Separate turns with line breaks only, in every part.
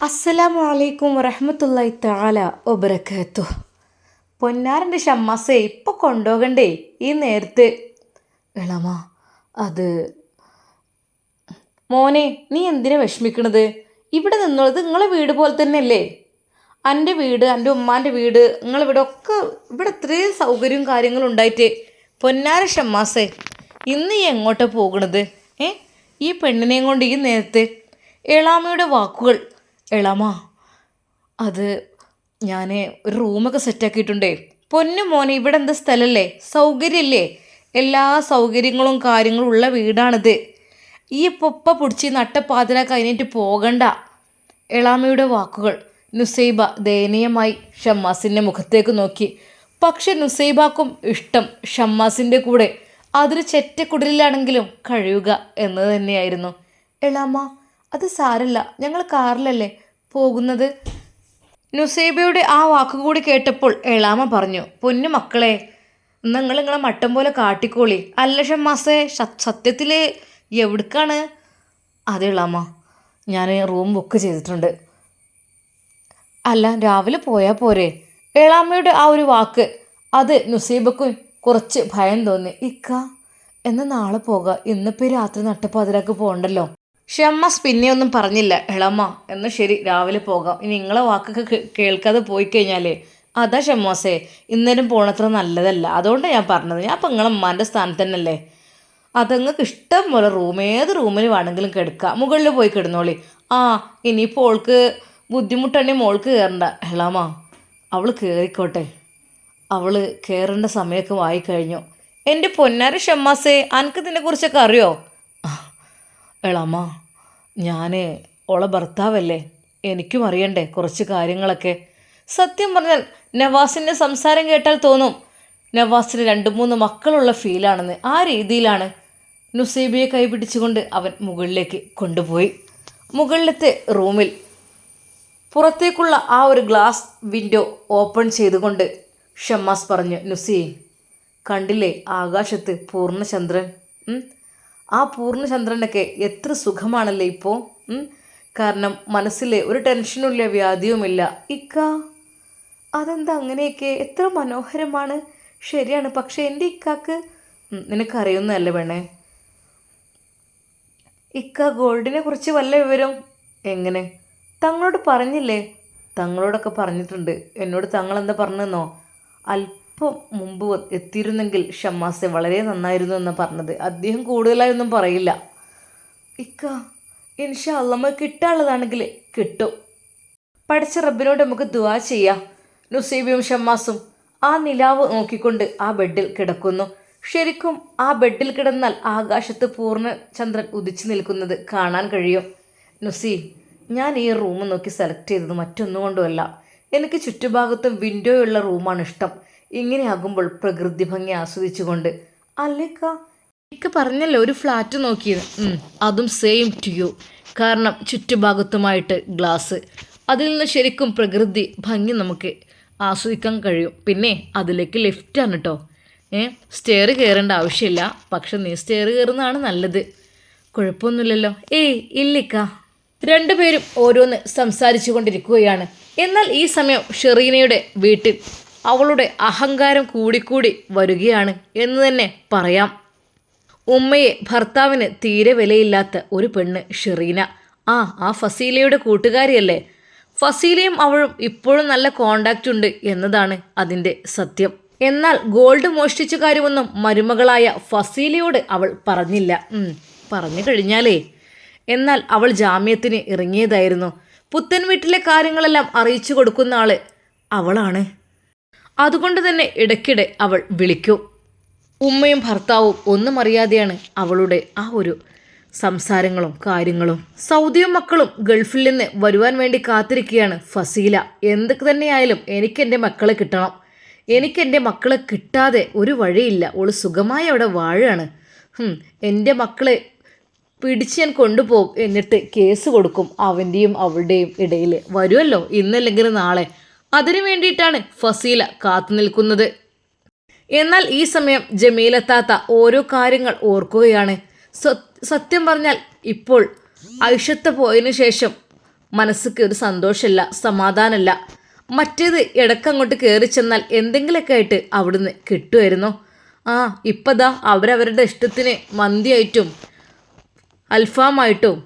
അസ്സലാമു അലൈക്കും വറഹമത്തല്ലായി താല ഒബരക്കത്തു പൊന്നാരന്റെ ഷമ്മാസേ ഇപ്പൊ കൊണ്ടുപോകണ്ടേ ഈ നേരത്ത്. ഇളമ അത് മോനെ നീ എന്തിനാ വിഷമിക്കണത്? ഇവിടെ നിന്നുള്ളത് നിങ്ങളെ വീട് പോലെ തന്നെയല്ലേ? എന്റെ വീട് എന്റെ ഉമ്മാന്റെ വീട് നിങ്ങളിവിടെ ഒക്കെ ഇവിടെ ഇത്രയും സൗകര്യവും കാര്യങ്ങളും ഉണ്ടായിട്ട് പൊന്നാര ഷമ്മാസേ ഇന്ന് ഈ എങ്ങോട്ടാണ് പോകണത്? ഏ? ഈ പെണ്ണിനെയും കൊണ്ട് ഈ നേരത്ത് എളാമയുടെ വാക്കുകൾ എളാമ അത് ഞാൻ ഒരു റൂമൊക്കെ സെറ്റാക്കിയിട്ടുണ്ടേ. പൊന്നു മോനെ ഇവിടെ എന്താ സ്ഥലമല്ലേ സൗകര്യമില്ലേ എല്ലാ സൗകര്യങ്ങളും കാര്യങ്ങളും ഉള്ള വീടാണിത്. ഈ പൊപ്പ പിടിച്ച് നട്ടപ്പാതിര കഴിഞ്ഞിട്ട് പോകണ്ട. എളാമയുടെ വാക്കുകൾ നുസൈബ ദയനീയമായി ഷമ്മാസിന്റെ മുഖത്തേക്ക് നോക്കി. പക്ഷെ നുസൈബാക്കും ഇഷ്ടം ഷമ്മാസിന്റെ കൂടെ. അതൊരു ചെറ്റക്കുടലിലാണെങ്കിലും കഴിയുക എന്നത് തന്നെയായിരുന്നു. എളാമ അത് സാരല്ല. ഞങ്ങൾ കാറിലല്ലേ പോകുന്നത്? നുസൈബയുടെ ആ വാക്കുകൂടി കേട്ടപ്പോൾ എളാമ പറഞ്ഞു പൊന്നു മക്കളെ നിങ്ങൾ നിങ്ങളെ മട്ടം പോലെ കാട്ടിക്കോളി. അല്ല ഷമ്മാസേ സത്യത്തിൽ എവിടേക്കാണ്? അതെ എളാമ ഞാൻ റൂം ബുക്ക് ചെയ്തിട്ടുണ്ട്. അല്ല രാവിലെ പോയാൽ പോരെ. എളാമയുടെ ആ ഒരു വാക്ക് അത് നുസീബക്കും കുറച്ച് ഭയം തോന്നി. ഇക്ക എന്നാൽ നാളെ പോകാം? ഇന്നിപ്പോൾ രാത്രി നട്ടപ്പാതിരാക്ക് പോകണ്ടല്ലോ. ഷമ്മസ് പിന്നെ ഒന്നും പറഞ്ഞില്ല. എളമ്മ എന്ന് ശരി രാവിലെ പോകാം. ഇനി നിങ്ങളെ വാക്കൊക്കെ കേൾക്കാതെ പോയി കഴിഞ്ഞാലേ അതാ ഷമ്മോസേ ഇന്നേരം പോണത്ര നല്ലതല്ല. അതുകൊണ്ടാണ് ഞാൻ പറഞ്ഞത്. ഞാൻ അപ്പം നിങ്ങളെ ഉമ്മാന്റെ സ്ഥാനത്ത് തന്നെയല്ലേ. അതങ്ങൾക്ക് ഇഷ്ടം പോലെ റൂം ഏത് റൂമിൽ വേണമെങ്കിലും കിടക്കാം. മുകളിൽ പോയി കിടന്നോളി. ആ ഇനിയിപ്പോൾ ഓൾക്ക് ബുദ്ധിമുട്ടാണെങ്കിൽ മോൾക്ക് കയറണ്ട എളാമ അവൾ കയറിക്കോട്ടെ അവൾ കയറേണ്ട സമയമൊക്കെ വായിക്കഴിഞ്ഞു എന്റെ പൊന്നാര ഷമ്മാസേ അനക്ക് ഇതിനെക്കുറിച്ചൊക്കെ അറിയോ? ആ, എളാമ ഞാൻ ഓളെ ഭർത്താവല്ലേ? എനിക്കും അറിയണ്ടേ കുറച്ച് കാര്യങ്ങളൊക്കെ. സത്യം പറഞ്ഞാൽ നവാസിന്റെ സംസാരം കേട്ടാൽ തോന്നും നവാസിന് രണ്ട് മൂന്ന് മക്കളുള്ള ഫീലാണെന്ന്. ആ രീതിയിലാണ് നുസൈബിയെ കൈപിടിച്ചുകൊണ്ട് അവൻ മുകളിലേക്ക് കൊണ്ടുപോയി. മുകളിലത്തെ റൂമിൽ പുറത്തേക്കുള്ള ആ ഒരു ഗ്ലാസ് വിൻഡോ ഓപ്പൺ ചെയ്തുകൊണ്ട് ഷമ്മാസ് പറഞ്ഞു നുസി കണ്ടില്ലേ ആകാശത്ത് പൂർണചന്ദ്രൻ? ആ പൂർണചന്ദ്രനൊക്കെ എത്ര സുഖമാണല്ലേ ഇപ്പോൾ കാരണം മനസ്സിലെ ഒരു ടെൻഷനുമില്ല വ്യാധിയുമില്ല. ഇക്ക അതെന്താ അങ്ങനെയൊക്കെ? എത്ര മനോഹരമാണ്. ശരിയാണ് പക്ഷേ എന്റെ ഇക്കാക്ക് നിനക്കറിയുന്നതല്ലേ വേണേ ഇക്ക ഗോൾഡിനെ കുറിച്ച് വല്ല വിവരം? എങ്ങനെ? തങ്ങളോട് പറഞ്ഞില്ലേ? തങ്ങളോടൊക്കെ പറഞ്ഞിട്ടുണ്ട്. എന്നോട് തങ്ങളെന്താ പറഞ്ഞെന്നോ? അല്പം മുമ്പ് വ- എത്തിയിരുന്നെങ്കിൽ ഷമ്മാസെ വളരെ നന്നായിരുന്നു എന്ന് പറഞ്ഞത്. അദ്ദേഹം കൂടുതലായൊന്നും പറയില്ല. ഇക്ക ഇൻഷാ അള്ളമ്മ കിട്ടാനുള്ളതാണെങ്കിൽ കിട്ടും. പഠിച്ച റബ്ബിനോട് നമുക്ക് ദുവാ ചെയ്യാം. നുസീബിയും ഷമ്മാസും ആ നിലാവ് നോക്കിക്കൊണ്ട് ആ ബെഡിൽ കിടക്കുന്നു. ശരിക്കും ആ ബെഡിൽ കിടന്നാൽ ആകാശത്ത് പൂർണ ചന്ദ്രൻ ഉദിച്ചു നിൽക്കുന്നത് കാണാൻ കഴിയും. നുസി ഞാൻ ഈ റൂം നോക്കി സെലക്ട് ചെയ്തത് മറ്റൊന്നുകൊണ്ടുമല്ല. എനിക്ക് ചുറ്റുഭാഗത്തും വിൻഡോയുള്ള റൂമാണ് ഇഷ്ടം. ഇങ്ങനെയാകുമ്പോൾ പ്രകൃതി ഭംഗി ആസ്വദിച്ചുകൊണ്ട് അല്ലേക്ക? ഇക്ക പറഞ്ഞല്ലോ ഒരു ഫ്ലാറ്റ് നോക്കിയത്. അതും സെയിം ടു യു കാരണം ചുറ്റുഭാഗത്തുമായിട്ട് ഗ്ലാസ് അതിൽ നിന്ന് ശരിക്കും പ്രകൃതി ഭംഗി നമുക്ക് ആസ്വദിക്കാൻ കഴിയും. പിന്നെ അതിലേക്ക് ലിഫ്റ്റാണ് കേട്ടോ ഏ സ്റ്റെയർ കയറേണ്ട ആവശ്യമില്ല. പക്ഷെ നീ സ്റ്റെയർ കയറുന്നതാണ് നല്ലത്. കുഴപ്പമൊന്നുമില്ലല്ലോ. ഏയ് ഇല്ലിക്ക. രണ്ടുപേരും ഓരോന്ന് സംസാരിച്ചു കൊണ്ടിരിക്കുകയാണ് എന്നാൽ ഈ സമയം ഷെറീനയുടെ വീട്ടിൽ അവളുടെ അഹങ്കാരം കൂടിക്കൂടി വരികയാണ് എന്ന് തന്നെ പറയാം. ഉമ്മയെ ഭർത്താവിന് തീരെ വിലയില്ലാത്ത ഒരു പെണ്ണ് ഷെറീന. ആ ആ ഫസീലയുടെ കൂട്ടുകാരിയല്ലേ? ഫസീലയും അവളും ഇപ്പോഴും നല്ല കോണ്ടാക്റ്റ് ഉണ്ട് എന്നതാണ് അതിന്റെ സത്യം. എന്നാൽ ഗോൾഡ് മോഷ്ടിച്ച കാര്യമൊന്നും മരുമകളായ ഫസീലയോട് അവൾ പറഞ്ഞില്ല. പറഞ്ഞു കഴിഞ്ഞാലേ. എന്നാൽ അവൾ ജാമ്യത്തിന് ഇറങ്ങിയതായിരുന്നു. പുത്തൻ വീട്ടിലെ കാര്യങ്ങളെല്ലാം അറിയിച്ചു കൊടുക്കുന്ന ആൾ അവളാണ്. അതുകൊണ്ട് തന്നെ ഇടയ്ക്കിടെ അവൾ വിളിക്കും. ഉമ്മയും ഭർത്താവും ഒന്നും അറിയാതെയാണ് അവളുടെ ആ ഒരു സംസാരങ്ങളും കാര്യങ്ങളും. സൗദിയും മക്കളും ഗൾഫിൽ നിന്ന് വരുവാൻ വേണ്ടി കാത്തിരിക്കുകയാണ് ഫസീല. എന്തൊക്കെ തന്നെയായാലും എനിക്കെന്റെ മക്കളെ കിട്ടണം. എനിക്കെന്റെ മക്കളെ കിട്ടാതെ ഒരു വഴിയില്ല. ഓൾ സുഖമായി അവിടെ വാഴുകയാണ്. ഹും, എന്റെ മക്കളെ പിടിച്ച് ഞാൻ കൊണ്ടുപോകും എന്നിട്ട് കേസ് കൊടുക്കും അവന്റെയും അവളുടെയും ഇടയിൽ വരുമല്ലോ ഇന്നല്ലെങ്കിൽ നാളെ. അതിനു വേണ്ടിയിട്ടാണ് ഫസീല കാത്തു നിൽക്കുന്നത്. എന്നാൽ ഈ സമയം ജമീലത്താത്ത ഓരോ കാര്യങ്ങൾ ഓർക്കുകയാണ്. സത്യം പറഞ്ഞാൽ ഇപ്പോൾ ഐഷത്ത് പോയതിനു ശേഷം മനസ്സിക്ക് ഒരു സന്തോഷമില്ല സമാധാനമല്ല. മറ്റേത് ഇടക്കങ്ങോട്ട് കയറി ചെന്നാൽ എന്തെങ്കിലുമൊക്കെ ആയിട്ട് അവിടുന്ന് കിട്ടുമായിരുന്നു. ആ ഇപ്പതാ അവരവരുടെ ഇഷ്ടത്തിന് മന്തിയായിട്ടും അൽഫാമായിട്ടും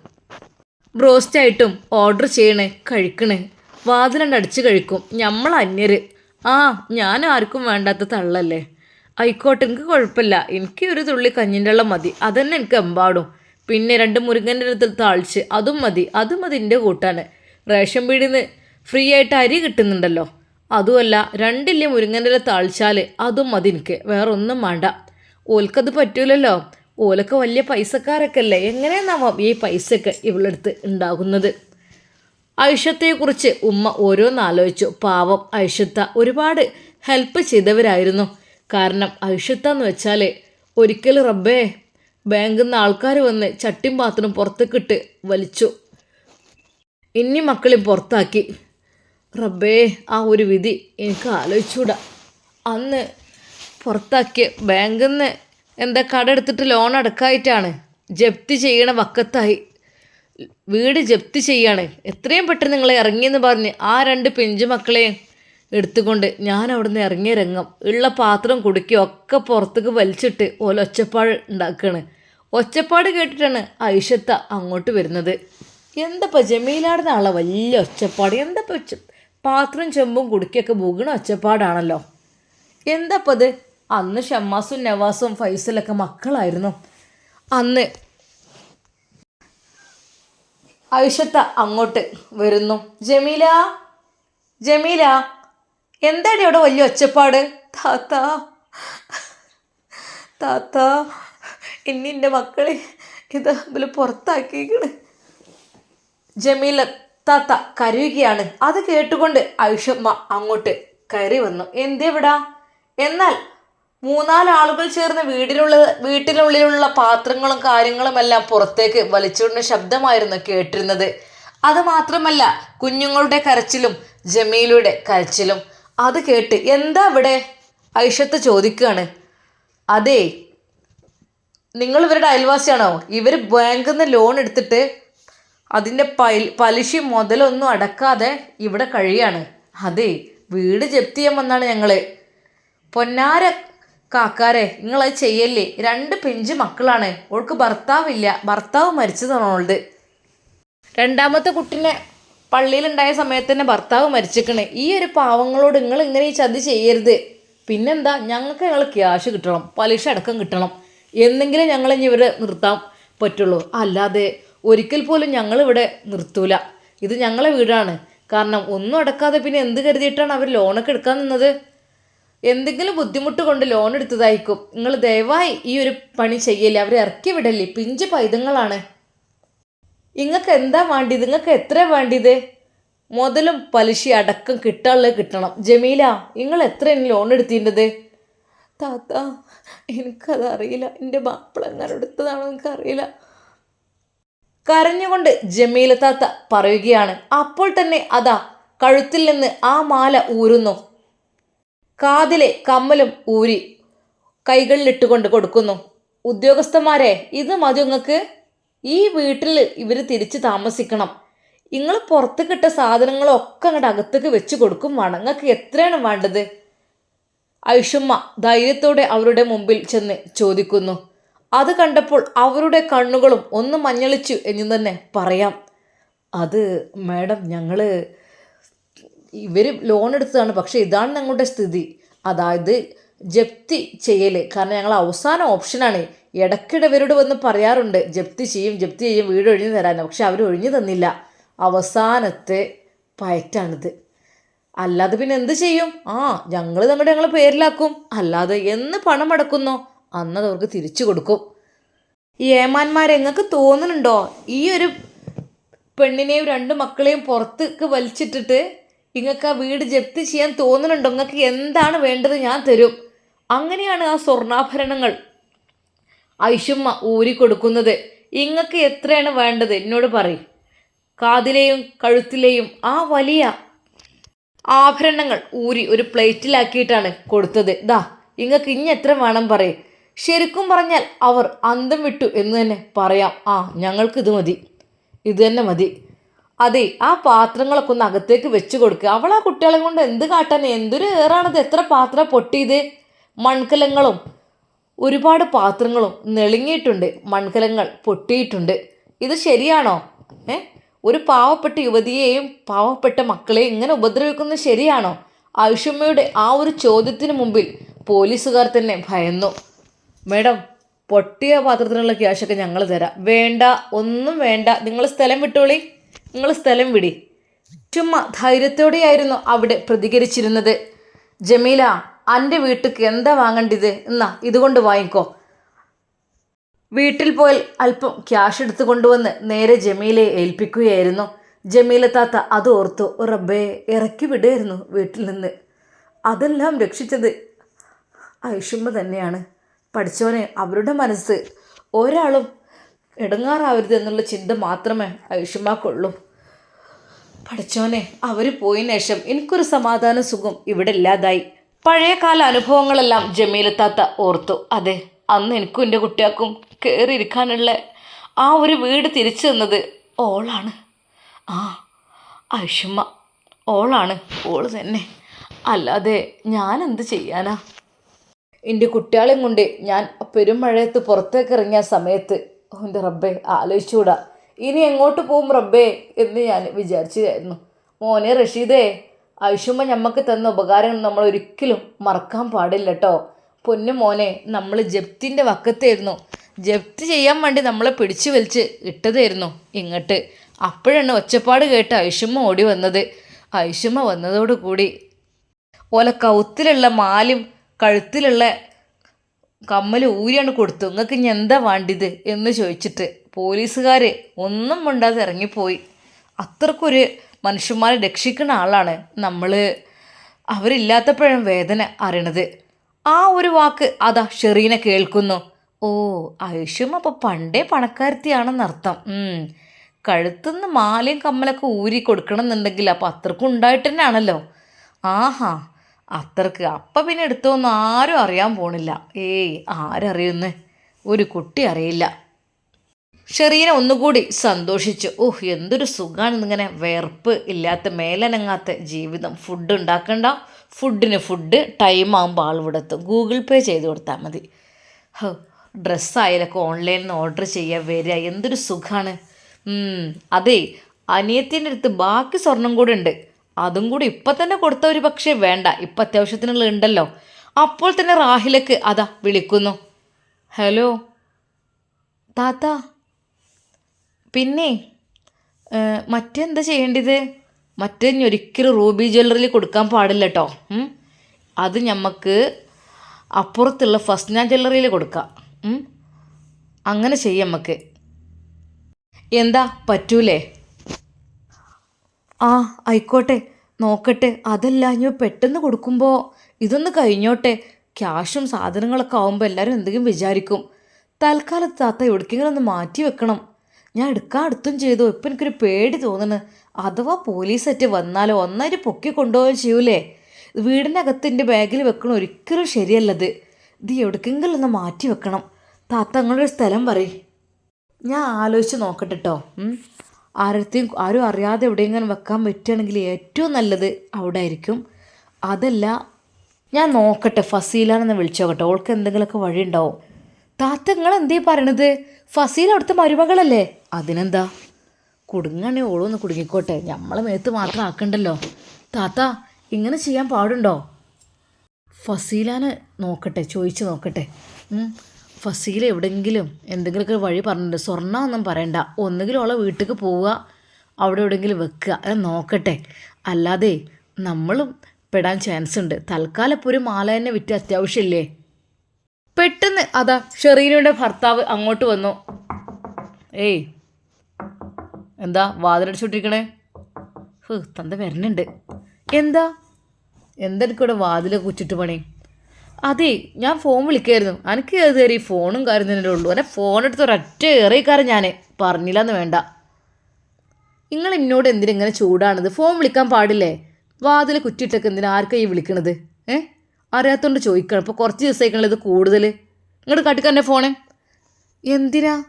ബ്രോസ്റ്റായിട്ടും ഓർഡർ ചെയ്യണേ കഴിക്കണേ. വാതിലണ്ട് അടിച്ച് കഴിക്കും. ഞമ്മൾ അന്യര്. ആ ഞാൻ ആർക്കും വേണ്ടാത്ത തള്ളല്ലേ? ആയിക്കോട്ടെ എനിക്ക് കുഴപ്പമില്ല. എനിക്ക് ഒരു തുള്ളി കഞ്ഞിന്റെ വെള്ളം മതി. അതന്നെ എനിക്ക് എമ്പാടും. പിന്നെ രണ്ട് മുരുങ്ങന്റെ അടുത്ത് താളിച്ച്. അതും മതി. അതും മതി എന്റെ കൂട്ടാണ് റേഷൻ പീടിയിൽ നിന്ന് ഫ്രീ ആയിട്ട് അരി കിട്ടുന്നുണ്ടല്ലോ. അതുമല്ല രണ്ടില്ലേ മുരുങ്ങന്റെ ഇല താളിച്ചാൽ അതും മതി എനിക്ക്. വേറെ ഒന്നും വേണ്ട. ഓൽക്കത് പറ്റൂലല്ലോ. ഓലൊക്കെ വലിയ പൈസക്കാരൊക്കെ അല്ലേ? എങ്ങനെയെന്നാവാം ഈ പൈസയൊക്കെ ഇവളെടുത്ത് ഉണ്ടാകുന്നത്? ഐഷത്തെക്കുറിച്ച് ഉമ്മ ഓരോന്നാലോചിച്ചു. പാവം ഐഷത്ത ഒരുപാട് ഹെൽപ്പ് ചെയ്തവരായിരുന്നു. കാരണം ഐഷത്ത എന്ന് വെച്ചാൽ ഒരിക്കൽ റബ്ബേ ബാങ്കിൽ നിന്ന് ആൾക്കാർ വന്ന് ചട്ടിയും പാത്രം പുറത്തേക്കിട്ട് വലിച്ചു. ഇനി മക്കളെ പുറത്താക്കി. റബ്ബേ ആ ഒരു വിധി എനിക്ക് ആലോചിച്ചൂടാ അന്ന് പുറത്താക്കിയ ബാങ്കിൽ നിന്ന് എന്താ കട എടുത്തിട്ട് ലോൺ അടക്കായിട്ടാണ് ജപ്തി ചെയ്യണ വക്കത്തായി. വീട് ജപ്തി ചെയ്യാണ്. എത്രയും പെട്ടെന്ന് നിങ്ങൾ ഇറങ്ങിയെന്ന് പറഞ്ഞ് ആ രണ്ട് പിഞ്ചു മക്കളെയും എടുത്തുകൊണ്ട് ഞാൻ അവിടുന്ന് ഇറങ്ങിയ രംഗം. ഉള്ള പാത്രം കുടിക്കുകയും ഒക്കെ പുറത്തേക്ക് വലിച്ചിട്ട് ഓല ഒച്ചപ്പാട് ഉണ്ടാക്കുകയാണ് ഒച്ചപ്പാട് കേട്ടിട്ടാണ് ഐഷത്ത അങ്ങോട്ട് വരുന്നത്. എന്തപ്പോൾ ജമീലാടുന്ന ആളെ വലിയ ഒച്ചപ്പാട്. എന്തപ്പോൾ ഒച്ച പാത്രം ചെമ്പും കുടുക്കിയൊക്കെ ബുഗണ ഒച്ചപ്പാടാണല്ലോ. എന്തപ്പോൾ അത് അന്ന് ഷമ്മാസും നവാസും ഫൈസലൊക്കെ മക്കളായിരുന്നു. അന്ന് ഐഷത്ത അങ്ങോട്ട് വരുന്നു. ജമീല ജമീല എന്താണ് ഇവിടെ വലിയ ഒച്ചപ്പാട്? താത്ത താത്ത ഇനി എന്റെ മക്കളെ ഇത് ഇതിൽ പുറത്താക്കിയിരിക്കണ് ജമീല താത്ത കരയുകയാണ്. അത് കേട്ടുകൊണ്ട് ഐഷമ്മ അങ്ങോട്ട് കയറി വന്നു. എന്തെവിടാ? എന്നാൽ മൂന്നാൽ ആളുകൾ ചേർന്ന് വീടിനുള്ള വീട്ടിനുള്ളിലുള്ള പാത്രങ്ങളും കാര്യങ്ങളും എല്ലാം പുറത്തേക്ക് വലിച്ചുകൊണ്ട് ശബ്ദമായിരുന്നു കേട്ടിരുന്നത്. അത് മാത്രമല്ല കുഞ്ഞുങ്ങളുടെ കരച്ചിലും ജമീലയുടെ കരച്ചിലും. അത് കേട്ട് എന്താ ഇവിടെ ഐഷത്ത് ചോദിക്കുകയാണ് അതെ നിങ്ങൾ ഇവരുടെ അയൽവാസിയാണോ? ഇവർ ബാങ്കിൽ നിന്ന് ലോൺ എടുത്തിട്ട് അതിന്റെ പൈ പലിശ മുതലൊന്നും അടക്കാതെ ഇവിടെ കഴിയാണ്. അതെ വീട് ജപ്തി ചെയ്യാൻ വന്നാണ് ഞങ്ങൾ പൊന്നാര കാക്കാരെ നിങ്ങളത് ചെയ്യല്ലേ? രണ്ട് പിഞ്ച് മക്കളാണ്. ഓൾക്ക് ഭർത്താവില്ല. ഭർത്താവ് മരിച്ചതാണ് ഓൾത് രണ്ടാമത്തെ കുട്ടിനെ പള്ളിയിലുണ്ടായ സമയത്ത് തന്നെ ഭർത്താവ് മരിച്ചിക്കണേ ഈ ഒരു പാവങ്ങളോട് നിങ്ങൾ ഇങ്ങനെ ഈ ചതി ചെയ്യരുത്. പിന്നെന്താ? ഞങ്ങൾക്ക് ഞങ്ങൾ ക്യാഷ് കിട്ടണം. പലിശ അടക്കം കിട്ടണം. എന്നെങ്കിലും ഞങ്ങൾ ഇനി ഇവരെ നിർത്താൻ പറ്റുള്ളൂ. അല്ലാതെ ഒരിക്കൽ പോലും ഞങ്ങളിവിടെ നിർത്തൂല. ഇത് ഞങ്ങളെ വീടാണ്. കാരണം ഒന്നും അടക്കാതെ പിന്നെ എന്ത് കരുതിയിട്ടാണ് അവർ ലോണൊക്കെ എടുക്കാൻ നിന്നത്? എന്തെങ്കിലും ബുദ്ധിമുട്ട് കൊണ്ട് ലോൺ എടുത്തതായിരിക്കും. നിങ്ങൾ ദയവായി ഈ ഒരു പണി ചെയ്യല്ലേ? അവരെ ഇറക്കി വിടല്ലേ? പിഞ്ച് പൈതങ്ങളാണ്. നിങ്ങൾക്ക് എന്താ വേണ്ടിയത്? നിങ്ങൾക്ക് എത്ര വേണ്ടിയത്? മുതലും പലിശ അടക്കം കിട്ടാനുള്ളത് കിട്ടണം. ജമീല നിങ്ങൾ എത്ര ലോൺ എടുത്തിന്റെത് താത്ത എനിക്കതറിയില്ല എന്റെ മാപ്പിള എങ്ങനെ എടുത്തതാണോ എനിക്കറിയില്ല കരഞ്ഞുകൊണ്ട് ജമീല താത്ത പറയുകയാണ്. അപ്പോൾ തന്നെ അതാ കഴുത്തിൽ നിന്ന് ആ മാല ഊരുന്നു. കാതിലെ കമ്മലും ഊരി കൈകളിലിട്ടുകൊണ്ട് കൊടുക്കുന്നു. ഉദ്യോഗസ്ഥന്മാരെ ഇത് മതി നിങ്ങൾക്ക്. ഈ വീട്ടിൽ ഇവർ തിരിച്ച് താമസിക്കണം. നിങ്ങൾ പുറത്ത് കിട്ട സാധനങ്ങളൊക്കെ അങ്ങോട്ട് അകത്തേക്ക് വെച്ച് കൊടുക്കും വേണം. നിങ്ങൾക്ക് എത്രയാണ് വേണ്ടത്? ഐഷുമ്മ ധൈര്യത്തോടെ അവരുടെ മുമ്പിൽ ചെന്ന് ചോദിക്കുന്നു. അത് കണ്ടപ്പോൾ അവരുടെ കണ്ണുകളും ഒന്ന് മഞ്ഞളിച്ചു എന്ന് തന്നെ പറയാം. അത് മാഡം ഞങ്ങൾ ഇവർ ലോൺ എടുത്തതാണ്. പക്ഷേ ഇതാണ് ഞങ്ങളുടെ സ്ഥിതി. അതായത് ജപ്തി ചെയ്യൽ കാരണം ഞങ്ങൾ അവസാന ഓപ്ഷനാണ് ഇടയ്ക്കിടെ ഇവരോട് വന്ന് പറയാറുണ്ട് ജപ്തി ചെയ്യും ജപ്തി ചെയ്യും വീട് ഒഴിഞ്ഞു തരാൻ പക്ഷെ അവർ ഒഴിഞ്ഞു തന്നില്ല. അവസാനത്തെ പയറ്റാണിത്. അല്ലാതെ പിന്നെ എന്ത് ചെയ്യും? ആ ഞങ്ങൾ നമ്മുടെ ഞങ്ങളെ പേരിലാക്കും. അല്ലാതെ എന്ന് പണം അടക്കുന്നോ? അന്നത് അവർക്ക് തിരിച്ചു കൊടുക്കും. ഈ ഏമാന്മാരെ നിങ്ങൾക്ക് തോന്നുന്നുണ്ടോ ഈ ഒരു പെണ്ണിനെയും രണ്ട് മക്കളെയും പുറത്തേക്ക് വലിച്ചിട്ടിട്ട് നിങ്ങൾക്ക് ആ വീട് ജപ്തി ചെയ്യാൻ തോന്നുന്നുണ്ടോ? നിങ്ങൾക്ക് എന്താണ് വേണ്ടത് ഞാൻ തരും. അങ്ങനെയാണ് ആ സ്വർണാഭരണങ്ങൾ ഐഷുമ്മ ഊരിക്കൊടുക്കുന്നത് ഇങ്ങക്ക് എത്രയാണ് വേണ്ടത്? എന്നോട് പറയും. കാതിലെയും കഴുത്തിലെയും ആ വലിയ ആഭരണങ്ങൾ ഊരി ഒരു പ്ലേറ്റിലാക്കിയിട്ടാണ് കൊടുത്തത്. ദാ ഇങ്ങക്ക് ഇനി എത്ര വേണം പറയും. ശരിക്കും പറഞ്ഞാൽ അവർ അന്തം വിട്ടു എന്ന് തന്നെ പറയാം. ആ ഞങ്ങൾക്കിത് മതി. ഇത് തന്നെ മതി. അതെ ആ പാത്രങ്ങളൊക്കെ ഒന്ന് അകത്തേക്ക് വെച്ച് കൊടുക്കുക അവൾ ആ കുട്ടികളെ കൊണ്ട് എന്ത് കാട്ടാൻ എന്തൊരു ഏറാണത്? എത്ര പാത്രം പൊട്ടിയത്? മൺകലങ്ങളും ഒരുപാട് പാത്രങ്ങളും നെളിങ്ങിയിട്ടുണ്ട്. മൺകലങ്ങൾ പൊട്ടിയിട്ടുണ്ട്. ഇത് ശരിയാണോ? ഏ? ഒരു പാവപ്പെട്ട യുവതിയെയും പാവപ്പെട്ട മക്കളെയും ഇങ്ങനെ ഉപദ്രവിക്കുന്നത് ശരിയാണോ? ആയുഷമ്മയുടെ ആ ഒരു ചോദ്യത്തിന് മുമ്പിൽ പോലീസുകാർ തന്നെ ഭയന്നു. മേഡം പൊട്ടിയ പാത്രത്തിനുള്ള ക്യാഷൊക്കെ ഞങ്ങൾ തരാം. വേണ്ട ഒന്നും വേണ്ട. നിങ്ങൾ സ്ഥലം വിട്ടോളി. നിങ്ങൾ സ്ഥലം വിടി. ചുമ്മ ധൈര്യത്തോടെയായിരുന്നു അവിടെ പ്രതികരിച്ചിരുന്നത്. ജമീല എന്റെ വീട്ടിക്ക് എന്താ വാങ്ങേണ്ടത്? എന്നാ ഇതുകൊണ്ട് വാങ്ങിക്കോ. വീട്ടിൽ പോയാൽ അല്പം ക്യാഷ് എടുത്തു കൊണ്ടുവന്ന് നേരെ ജമീലയെ ഏൽപ്പിക്കുകയായിരുന്നു. ജമീല താത്ത അത് ഓർത്തു റബ്ബേ ഇറക്കി വിടുമായിരുന്നു വീട്ടിൽ നിന്ന്. അതെല്ലാം രക്ഷിച്ചത് ഐഷുമ്മ തന്നെയാണ്. പഠിച്ചവനെ അവരുടെ മനസ്സ്. ഒരാളും ഇടങ്ങാറാവരുത് എന്നുള്ള ചിന്ത മാത്രമേ ഐഷുമ്മക്കുള്ളൂ പഠിച്ചോനെ അവർ പോയതിനു ശേഷം എനിക്കൊരു സമാധാന സുഖം ഇവിടെ ഇല്ലാതായി. പഴയകാല അനുഭവങ്ങളെല്ലാം ജമീലത്താത്ത ഓർത്തു. അതെ അന്ന് എനിക്കും എന്റെ കുട്ടികൾക്കും കയറിയിരിക്കാനുള്ള ആ ഒരു വീട് തിരിച്ചു തന്നത് ഓളാണ്. ആ ഐഷുമ്മ ഓളാണ് ഓൾ തന്നെ. അല്ലാതെ ഞാൻ എന്ത് ചെയ്യാനാ? എന്റെ കുട്ടികളെയും കൊണ്ട് ഞാൻ പെരുമഴയത്ത് പുറത്തേക്ക് ഇറങ്ങിയ സമയത്ത് എന്റെ റബ്ബേ ആലോചിച്ചുകൂടാ. ഇനി എങ്ങോട്ട് പോവും റബ്ബേ എന്ന് ഞാൻ വിചാരിച്ചതായിരുന്നു. മോനെ റഷീദേ ഐഷുമ്മ ഞമ്മക്ക് തന്ന ഉപകാരം നമ്മൾ ഒരിക്കലും മറക്കാൻ പാടില്ല കേട്ടോ പൊന്നു മോനെ നമ്മൾ ജപ്തിന്റെ വക്കത്തായിരുന്നു. ജപ്തി ചെയ്യാൻ വേണ്ടി നമ്മളെ പിടിച്ചു വലിച്ച് ഇട്ടതായിരുന്നു ഇങ്ങോട്ട്. അപ്പോഴാണ് ഒച്ചപ്പാട് കേട്ട് ഐഷുമ്മ ഓടി വന്നത്. ഐഷുമ്മ വന്നതോടുകൂടി ഓല കൗത്തിലുള്ള മാലും കഴുത്തിലുള്ള കമ്മൽ ഊരിയാണ് കൊടുത്തു. നിങ്ങൾക്ക് ഇനി എന്താ വേണ്ടിയത് എന്ന് ചോദിച്ചിട്ട് പോലീസുകാർ ഒന്നും മിണ്ടാതെ ഇറങ്ങിപ്പോയി. അത്രക്കൊരു മനുഷ്യന്മാരെ രക്ഷിക്കുന്ന ആളാണ് നമ്മൾ അവരില്ലാത്തപ്പോഴും വേദന അറിയണത്. ആ ഒരു വാക്ക് അതാ ഷെറീനെ കേൾക്കുന്നു. ഓ ഐഷും അപ്പോൾ പണ്ടേ പണക്കാരത്തിയാണെന്നർത്ഥം. കഴുത്തുനിന്ന് മാലയും കമ്മലൊക്കെ ഊരി കൊടുക്കണം എന്നുണ്ടെങ്കിൽ അപ്പോൾ അത്രക്കും ഉണ്ടായിട്ട് തന്നെയാണല്ലോ. ആഹാ അത്രയ്ക്ക്. അപ്പം പിന്നെ എടുത്തോന്നും ആരും അറിയാൻ പോണില്ല. ഏയ് ആരറിയുന്നു? ഒരു കുട്ടി അറിയില്ല. ഷെറീന ഒന്നുകൂടി സന്തോഷിച്ചു. ഓഹ് എന്തൊരു സുഖമാണ് ഇങ്ങനെ വിയർപ്പ് ഇല്ലാത്ത മേലനങ്ങാത്ത ജീവിതം. ഫുഡ് ഉണ്ടാക്കണ്ട. ഫുഡിന് ഫുഡ് ടൈം ആകുമ്പോൾ ആൾ ഇവിടെ എത്തും. ഗൂഗിൾ പേ ചെയ്ത് കൊടുത്താൽ മതി. ഹോ ഡ്രസ്സായാലൊക്കെ ഓൺലൈനിൽ നിന്ന് ഓർഡർ ചെയ്യുക വരിക. എന്തൊരു സുഖമാണ് അതെ അനിയത്തിന്റെ അടുത്ത് ബാക്കി സ്വർണം കൂടെ ഉണ്ട്. അതും കൂടി ഇപ്പം തന്നെ കൊടുത്ത ഒരു പക്ഷേ വേണ്ട. ഇപ്പം അത്യാവശ്യത്തിനുള്ള ഉണ്ടല്ലോ. അപ്പോൾ തന്നെ റാഹിലേക്ക് അതാ വിളിക്കുന്നു. ഹലോ. താത്ത. പിന്നെ മറ്റെന്താ ചെയ്യേണ്ടത്? മറ്റേ ഞാൻ ഒരിക്കലും റൂബി ജ്വല്ലറിയിൽ കൊടുക്കാൻ പാടില്ല കേട്ടോ അത് നമുക്ക് അപ്പുറത്തുള്ള ഫസ്റ്റ് ജ്വല്ലറിയിൽ കൊടുക്കാം. അങ്ങനെ ചെയ്യാം നമുക്ക് എന്താ? പറ്റൂലേ? ആ ആയിക്കോട്ടെ. നോക്കട്ടെ. അതല്ല ഞാൻ പെട്ടെന്ന് കൊടുക്കുമ്പോൾ ഇതൊന്ന് കഴിഞ്ഞോട്ടെ. ക്യാഷും സാധനങ്ങളൊക്കെ ആവുമ്പോൾ എല്ലാവരും എന്തെങ്കിലും വിചാരിക്കും. തൽക്കാലത്ത് താത്ത എവിടേക്കെങ്കിലും ഒന്ന് മാറ്റി വെക്കണം. ഞാൻ എടുക്കാൻ അടുത്തും ചെയ്തു. ഇപ്പം എനിക്കൊരു പേടി തോന്നുന്നു. അഥവാ പോലീസറ്റ് വന്നാലോ ഒന്നായിട്ട് പൊക്കി കൊണ്ടുപോവുകയും ചെയ്യൂലേ. വീടിനകത്ത് എന്റെ ബാഗിൽ വെക്കണം ഒരിക്കലും ശരിയല്ലത്. ഇത് എവിടേക്കെങ്കിലും ഒന്ന് മാറ്റി വെക്കണം. താത്ത അങ്ങനൊരു സ്ഥലം പറയും. ഞാൻ ആലോചിച്ച് നോക്കട്ടെ കേട്ടോ ആരത്തെയും ആരും അറിയാതെ എവിടെയെങ്കിലും വെക്കാൻ പറ്റുകയാണെങ്കിൽ ഏറ്റവും നല്ലത് അവിടെ ആയിരിക്കും അതല്ല ഞാൻ നോക്കട്ടെ ഫസീലാണെന്ന് വിളിച്ചു നോക്കട്ടെ. ഓൾക്ക് എന്തെങ്കിലുമൊക്കെ വഴി ഉണ്ടാവും. താത്ത നിങ്ങൾ എന്തേ പറയണത്? ഫസീൽ അവിടുത്തെ മരുമകളല്ലേ? അതിനെന്താ? കുടുങ്ങണേ ഓളൊന്ന് കുടുങ്ങിക്കോട്ടെ. നമ്മളെ മേത്ത് മാത്രം ആക്കണ്ടല്ലോ. താത്ത ഇങ്ങനെ ചെയ്യാൻ പാടുണ്ടോ? ഫസീലാന് നോക്കട്ടെ ചോദിച്ചു നോക്കട്ടെ. ഉം. ഫസീല എവിടെയെങ്കിലും എന്തെങ്കിലുമൊക്കെ വഴി പറഞ്ഞിട്ടുണ്ട്. സ്വർണ ഒന്നും പറയണ്ട. ഒന്നുകിൽ ഉള്ള വീട്ടിലേക്ക് പോവുക അവിടെ എവിടെയെങ്കിലും വെക്കുക. അത് നോക്കട്ടെ. അല്ലാതെ നമ്മളും പെടാൻ ചാൻസ് ഉണ്ട്. തൽക്കാലം ഇപ്പോൾ ഒരു മാല തന്നെ വിറ്റ് അത്യാവശ്യമില്ലേ? പെട്ടെന്ന് അതാ ഷെറീനയുടെ ഭർത്താവ് അങ്ങോട്ട് വന്നു. ഏയ് എന്താ വാതിലടിച്ചോട്ടിരിക്കണേ ഹ് തന്ത വരണുണ്ട്. എന്താ? എന്തെനിക്കിവിടെ വാതിൽ കുച്ചിട്ട് പണി? അതെ ഞാൻ ഫോൺ വിളിക്കായിരുന്നു. എനിക്ക് ഏത് കയറി ഫോണും കാര്യം തന്നെ ഉള്ളൂ. എന്നെ ഫോൺ എടുത്ത് ഒരൊറ്റ ഏറിയക്കാരൻ ഞാൻ പറഞ്ഞില്ലെന്ന് വേണ്ട. നിങ്ങൾ എന്നോട് എന്തിനാ ഇങ്ങനെ ചൂടാണത്? ഫോൺ വിളിക്കാൻ പാടില്ലേ? വാതിൽ കുറ്റിയിട്ടൊക്കെ എന്തിനാ? ആർക്കാണ് ഈ വിളിക്കണത്? ഏ? അറിയാത്തോണ്ട് ചോദിക്കണം. ഇപ്പോൾ കുറച്ച് ദിവസമായിക്കണല്ലോ ഇത് കൂടുതൽ ഇങ്ങോട്ട് കാട്ടിക്കന്നെ ഫോണ് എന്തിനാ?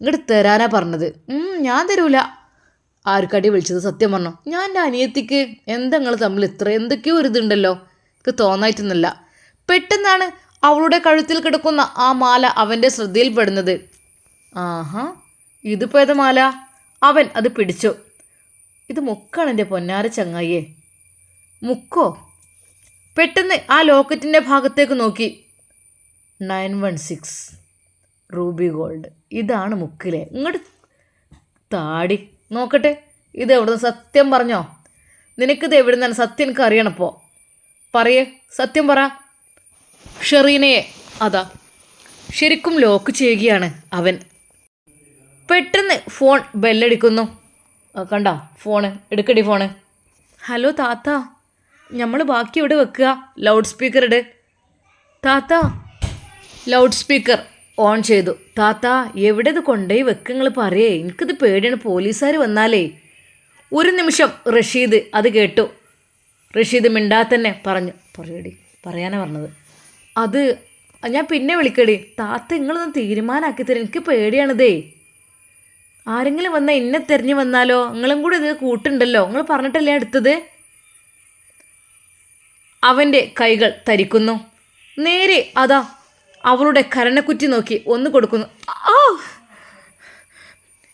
ഇങ്ങോട്ട് തരാനാ പറഞ്ഞത്. ഞാൻ തരൂല. ആർക്കടി വിളിച്ചത്? സത്യം പറഞ്ഞോ. ഞാൻ എന്റെ അനിയത്തിക്ക് എന്താ നിങ്ങൾ തമ്മിൽ ഇത്ര? എന്തൊക്കെയോ ഒരു ഇതുണ്ടല്ലോ. എനിക്ക് തോന്നായിട്ടൊന്നുമല്ല. പെട്ടെന്നാണ് അവളുടെ കഴുത്തിൽ കിടക്കുന്ന ആ മാല അവന്റെ ശ്രദ്ധയിൽപ്പെടുന്നത് ആഹാ ഇതിപ്പോൾ ഏത് മാല? അവൻ അത് പിടിച്ചു. ഇത് മുക്കാണ് എന്റെ പൊന്നാര ചങ്ങായിയെ. മുക്കോ? പെട്ടെന്ന് ആ ലോക്കറ്റിന്റെ ഭാഗത്തേക്ക് നോക്കി. Nine one six ruby gold. ഇതാണ് മുക്കിലെ. ഇങ്ങോട്ട് താടി. നോക്കട്ടെ ഇത് എവിടുന്ന്? സത്യം പറഞ്ഞോ? നിനക്കിത് എവിടെ നിന്നാണ് സത്യം എനിക്ക് അറിയണപ്പോൾ പറയേ സത്യം പറ. ഷെറീനയെ അതാ ശരിക്കും ലോക്ക് ചെയ്യുകയാണ് അവൻ. പെട്ടെന്ന് ഫോൺ ബെല്ലടിക്കുന്നു കണ്ട ഫോണ് എടുക്കടി ഫോണ് ഹലോ താത്ത നമ്മൾ ബാക്കി ഇവിടെ വെക്കുക? ലൗഡ് സ്പീക്കർ ഇട്. താത്ത ലൗഡ് സ്പീക്കർ ഓൺ ചെയ്തു. താത്ത എവിടെ ഇത് കൊണ്ടുപോയി വെക്കുക പറയേ. എനിക്കിത് പേടിയാണ്. പോലീസുകാർ വന്നാലേ. ഒരു നിമിഷം റഷീദ് അത് കേട്ടു. റഷീദ് മിണ്ടാ തന്നെ പറഞ്ഞു. പറയടി പറയാനാണ് പറഞ്ഞത്. അത് ഞാൻ പിന്നെ വിളിക്കടി. താത്ത നിങ്ങളൊന്ന് തീരുമാനമാക്കി തരും. എനിക്ക് പേടിയാണിതേ. ആരെങ്കിലും വന്നാൽ എന്നെ തിരഞ്ഞു വന്നാലോ? നിങ്ങളും കൂടി ഇത് കൂട്ടുണ്ടല്ലോ. നിങ്ങൾ പറഞ്ഞിട്ടല്ലേ അടുത്തത് അവന്റെ കൈകൾ തരിക്കുന്നു. നേരെ അതാ അവളുടെ കരണക്കുറ്റി നോക്കി ഒന്ന് കൊടുക്കുന്നു. ആ!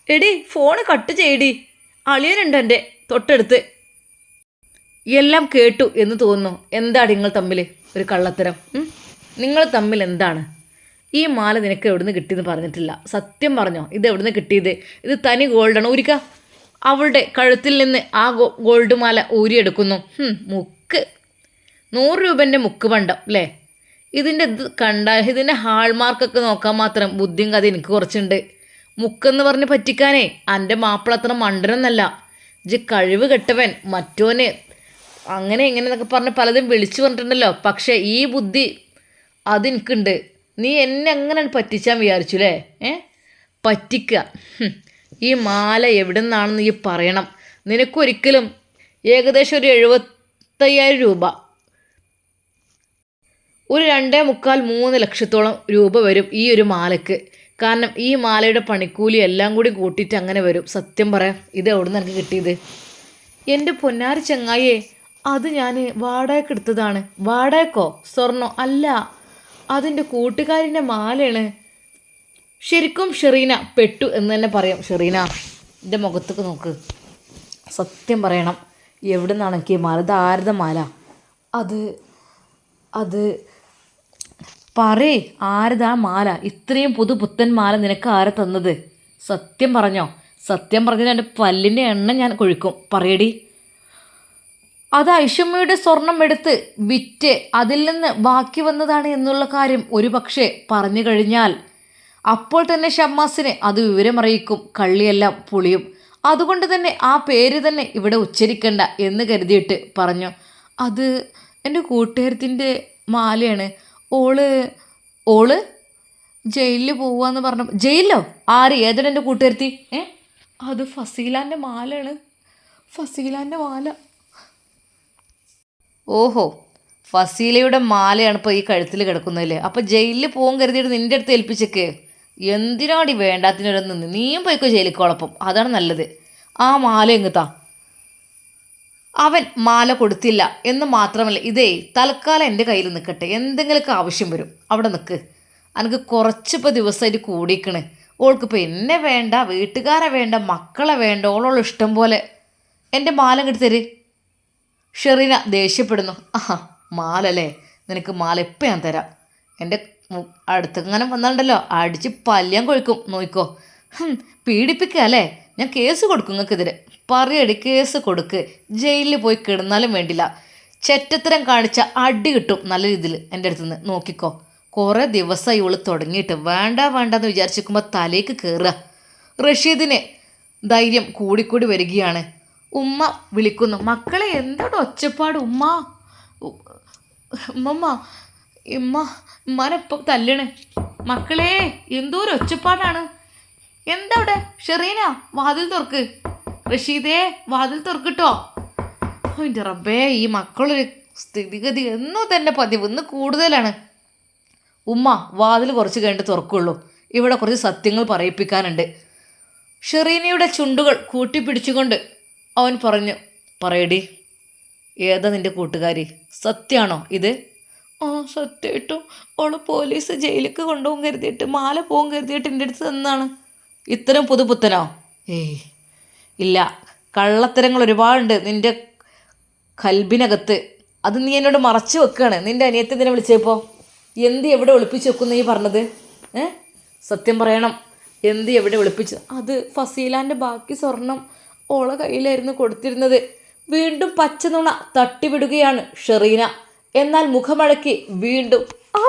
എടി ഫോണ് കട്ട് ചെയ്യടി. അളിയനുണ്ട് എന്റെ തൊട്ടടുത്ത്. എല്ലാം കേട്ടു എന്ന് തോന്നുന്നു. എന്താണ് നിങ്ങൾ തമ്മിൽ ഒരു കള്ളത്തരം? നിങ്ങൾ തമ്മിൽ എന്താണ്? ഈ മാല നിനക്ക് എവിടുന്ന് കിട്ടിയെന്ന് പറഞ്ഞിട്ടില്ല. സത്യം പറഞ്ഞോ ഇത് എവിടുന്ന് കിട്ടിയത്? ഇത് തനി ഗോൾഡാണ് ഊരിക്ക. അവളുടെ കഴുത്തിൽ നിന്ന് ആ ഗോൾഡ് മാല ഊരിയെടുക്കുന്നു. മുക്ക്. നൂറ് രൂപന്റെ മുക്ക് പണ്ടം അല്ലേ ഇതിന്റെ ഇത് കണ്ട ഇതിന്റെ ഹാൾമാർക്കൊക്കെ നോക്കാൻ മാത്രം ബുദ്ധിയും കഥ എനിക്ക് കുറച്ചുണ്ട്. മുക്കെന്ന് പറഞ്ഞ് പറ്റിക്കാനേ എന്റെ മാപ്പിള അത്ര മണ്ടനൊന്നല്ല. ഇജ് കഴിവ് കെട്ടവൻ മറ്റോനെ. അങ്ങനെ ഇങ്ങനെ എന്നൊക്കെ പറഞ്ഞ് പലതും വിളിച്ചു പറഞ്ഞിട്ടുണ്ടല്ലോ. പക്ഷേ ഈ ബുദ്ധി അതെനിക്കുണ്ട് നീ എന്നെ എങ്ങനെ പറ്റിച്ചാൻ വിചാരിച്ചു അല്ലേ ഏ? പറ്റിക്കുക. ഈ മാല എവിടെ നിന്നാണെന്ന് ഈ പറയണം. നിനക്കൊരിക്കലും ഏകദേശം ഒരു എഴുപത്തയ്യായിരം രൂപ. ഒരു രണ്ടേ മുക്കാൽ മൂന്ന് ലക്ഷത്തോളം രൂപ വരും ഈ ഒരു മാലയ്ക്ക്. കാരണം ഈ മാലയുടെ പണിക്കൂലി എല്ലാം കൂടി കൂട്ടിയിട്ട് അങ്ങനെ വരും. സത്യം പറയാം. ഇത് എവിടെ നിന്ന് എനിക്ക് കിട്ടിയത്? എന്റെ പൊന്നാരി ചങ്ങായേ അത് ഞാൻ വാടകയ്ക്ക് എടുത്തതാണ്. വാടകക്കോ സ്വർണോ? അല്ല. അതിന്റെ കൂട്ടുകാരിന്റെ മാലയാണ്. ശരിക്കും ഷെറീന പെട്ടു എന്ന് തന്നെ പറയാം. ഷെറീന എന്റെ മുഖത്തേക്ക് നോക്ക്. സത്യം പറയണം എവിടെ നിന്നാണ് മാല? ഇത് ആരുടെ മാല? അത് അത് പറയേ ആരതാ മാല? ഇത്രയും പുതു പുത്തൻ മാല നിനക്ക് ആരെ തന്നത്? സത്യം പറഞ്ഞോ? സത്യം പറഞ്ഞാൽ എന്റെ പല്ലിന്റെ എണ്ണ ഞാൻ കൊഴിക്കും. പറയടി. അത് ഐഷമ്മയുടെ സ്വർണം എടുത്ത് വിറ്റ് അതിൽ നിന്ന് ബാക്കി വന്നതാണ് എന്നുള്ള കാര്യം ഒരു പക്ഷേ പറഞ്ഞു കഴിഞ്ഞാൽ അപ്പോൾ തന്നെ ഷമ്മാസിനെ അത് വിവരമറിയിക്കും കള്ളിയെല്ലാം പുളിയും. അതുകൊണ്ട് തന്നെ ആ പേര് തന്നെ ഇവിടെ ഉച്ചരിക്കണ്ട എന്ന് കരുതിയിട്ട് പറഞ്ഞു. അത് എന്റെ കൂട്ടുകാരത്തിന്റെ മാലയാണ്. ഓൾ ഓൾ ജയിലിൽ പോവാന്ന് പറഞ്ഞു. ജയിലിലോ? ആര്? ഏതാണ് എന്റെ കൂട്ടുകാരത്തി? ഏ? അത് ഫസീലാന്റെ മാലയാണ്. ഫസീലാന്റെ മാല. ഓഹോ ഫസീലയുടെ മാലയാണ് ഇപ്പോൾ ഈ കഴുത്തിൽ കിടക്കുന്നതല്ലേ അപ്പോൾ ജയിലിൽ പോകും കരുതിയിട്ട് നിന്റെ അടുത്ത് ഏൽപ്പിച്ചേക്ക്. എന്തിനാടി വേണ്ടാത്തിനൊരു നിന്ന്? നീയും പോയിക്കോ ജയിലിക്കോളപ്പം. അതാണ് നല്ലത്. ആ മാല എങ്ങത്താ? അവൻ മാല കൊടുത്തില്ല എന്ന് മാത്രമല്ല ഇതേ തൽക്കാലം എന്റെ കയ്യിൽ നിൽക്കട്ടെ. എന്തെങ്കിലുമൊക്കെ ആവശ്യം വരും. അവിടെ നിൽക്ക് എനിക്ക് കുറച്ചിപ്പോൾ ദിവസമായിട്ട് കൂടിക്കണ് ഓൾക്കിപ്പോൾ എന്നെ വേണ്ട വീട്ടുകാരെ വേണ്ട മക്കളെ വേണ്ട ഓളോളം ഇഷ്ടം പോലെ. എന്റെ മാല ഇങ്ങോട്ട് തര്? ഷെറീന ദേഷ്യപ്പെടുന്നു. ആഹാ മാലല്ലേ? നിനക്ക് മാല ഇപ്പം ഞാൻ തരാം. എന്റെ അടുത്ത് ഇങ്ങനെ വന്നാലുണ്ടല്ലോ അടിച്ച് പല്ല്യം കൊഴിക്കും. നോയിക്കോ. പീഡിപ്പിക്കുക അല്ലേ? ഞാൻ കേസ് കൊടുക്കും നിങ്ങൾക്കെതിരെ. പറയടി കേസ് കൊടുക്ക്. ജയിലിൽ പോയി കിടന്നാലും വേണ്ടില്ല. ചെറ്റത്തരം കാണിച്ച അടി കിട്ടും നല്ല രീതിയിൽ എന്റെ അടുത്ത് നിന്ന് നോക്കിക്കോ. കുറേ ദിവസം ഇവൾ തുടങ്ങിയിട്ട്. വേണ്ട വേണ്ട എന്ന് വിചാരിച്ചിരിക്കുമ്പോൾ തലേക്ക് കയറുക റഷീദിന് ധൈര്യം കൂടിക്കൂടി വരികയാണ്. ഉമ്മ വിളിക്കുന്നു. മക്കളെ എന്താണ് ഒച്ചപ്പാട്? ഉമ്മ ഉമ്മമ്മ ഇമ്മ ഉമ്മാനെപ്പം തല്ലണേ. മക്കളെ എന്തോ ഒരു ഒച്ചപ്പാടാണ്. എന്തവിടെ ഷെറീന വാതിൽ തുറക്ക്. റഷീദേ വാതിൽ തുറക്കിട്ടോ? എന്റെ റബ്ബേ ഈ മക്കളൊരു സ്ഥിതിഗതി എന്നും തന്നെ പതിവ് ഇന്ന് കൂടുതലാണ്. ഉമ്മ വാതിൽ കുറച്ച് കഴിഞ്ഞിട്ട് തുറക്കുള്ളൂ. ഇവിടെ കുറച്ച് സത്യങ്ങൾ പറയിപ്പിക്കാനുണ്ട്. ഷെറീനയുടെ ചുണ്ടുകൾ കൂട്ടിപ്പിടിച്ചുകൊണ്ട് അവൻ പറഞ്ഞു പറയടി ഏതാ നിന്റെ കൂട്ടുകാരി? സത്യാണോ ഇത്? ആ സത്യമായിട്ടും. ഓൾ പോലീസ് ജയിലിലേക്ക് കൊണ്ടുപോകും കരുതിയിട്ട് മാല പോകും കരുതിയിട്ട് എന്റെ അടുത്ത് തന്നാണ് ഇത്തരം പുതുപുത്തനോ? ഏയ് ഇല്ല. കള്ളത്തരങ്ങൾ ഒരുപാടുണ്ട്. നിന്റെ കൽബിനകത്ത്. അത് നീ എന്നോട് മറച്ചു വെക്കുകയാണ് നിന്റെ അനിയത്തെ എന്തിനെ വിളിച്ചപ്പോൾ എന്ത് എവിടെ ഒളിപ്പിച്ച് വെക്കുന്ന നീ പറഞ്ഞത്? ഏ? സത്യം പറയണം. എന്ത് എവിടെ ഒളിപ്പിച്ച്? അത് ഫസീലാന്റെ ബാക്കി സ്വർണം. ഓളെ കയ്യിലായിരുന്നു കൊടുത്തിരുന്നത്. വീണ്ടും പച്ച നുണ തട്ടിവിടുകയാണ് ഷെറീന. എന്നാൽ മുഖമടക്കി വീണ്ടും ആ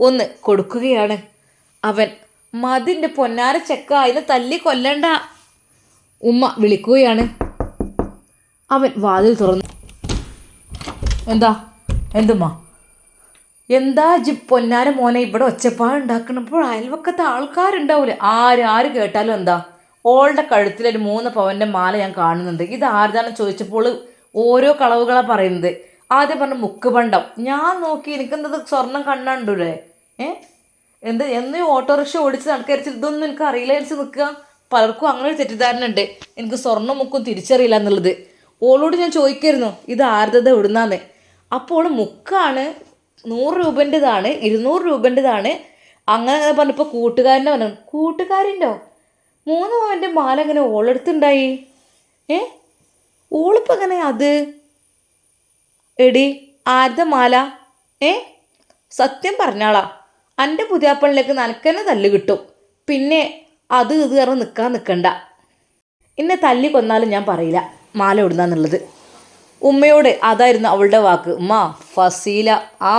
ഒന്ന് കൊടുക്കുകയാണ്. അവൻ മതിന്റെ പൊന്നാര ചെക്ക അതിനെ തല്ലി കൊല്ലണ്ട. ഉമ്മ വിളിക്കുകയാണ്. അവൻ വാതിൽ തുറന്നു. എന്താ? എന്തുമ്മ? എന്താ ജി പൊന്നാര മോനെ ഇവിടെ ഒച്ചപ്പാടുണ്ടാക്കണപ്പോൾ അയൽവക്കത്തെ ആൾക്കാരുണ്ടാവില്ല ആര് ആര് കേട്ടാലും എന്താ? ഓളുടെ കഴുത്തിൽ ഒരു മൂന്ന് പവന്റെ മാല ഞാൻ കാണുന്നുണ്ട്. ഇത് ആരുതാണെന്ന് ചോദിച്ചപ്പോൾ ഓരോ കളവുകളാണ് പറയുന്നത്. ആദ്യം പറഞ്ഞ മുക്കുപണ്ടം. ഞാൻ നോക്കി എനിക്കെന്തത് സ്വർണം കണ്ണണ്ടൂലേ? ഏ? എന്ത് എന്നും ഓട്ടോറിക്ഷ ഓടിച്ച് നടക്കരിച്ച് ഇതൊന്നും എനിക്ക് അറിയില്ല വെച്ച് നിൽക്കുക. പലർക്കും അങ്ങനെ ഒരു തെറ്റിദ്ധാരണ ഉണ്ട്. എനിക്ക് സ്വർണം മുക്കും തിരിച്ചറിയില്ല എന്നുള്ളത്. ഓളോട് ഞാൻ ചോദിക്കായിരുന്നു ഇത് ആരുതത് എവിടുന്നാന്ന്? അപ്പോൾ മുക്കാണ് നൂറ് രൂപന്റെതാണ് ഇരുന്നൂറ് രൂപന്റെതാണ്. അങ്ങനെ പറഞ്ഞപ്പോൾ കൂട്ടുകാരന്റെ പറഞ്ഞു കൂട്ടുകാരന്റെയോ മൂന്ന് പവന്റെ മാല എങ്ങനെ ഓളെടുത്തുണ്ടായി? ഏ? ഓളിപ്പോൾ എങ്ങനെ അത്? എടി ആരുടെ മാല? ഏ? സത്യം പറഞ്ഞാളാ എന്റെ പുതിയാപ്പണിലേക്ക് നനക്കന്നെ തല്ല് കിട്ടും. പിന്നെ അത് ഇത് കയറി നിൽക്കാൻ നിൽക്കണ്ട എന്നെ തല്ലി കൊന്നാലും ഞാൻ പറയില്ല മാല ഇടുന്നാന്നുള്ളത് ഉമ്മയോട് അതായിരുന്നു അവളുടെ വാക്ക്. ഉമ്മ ഫസീല ആ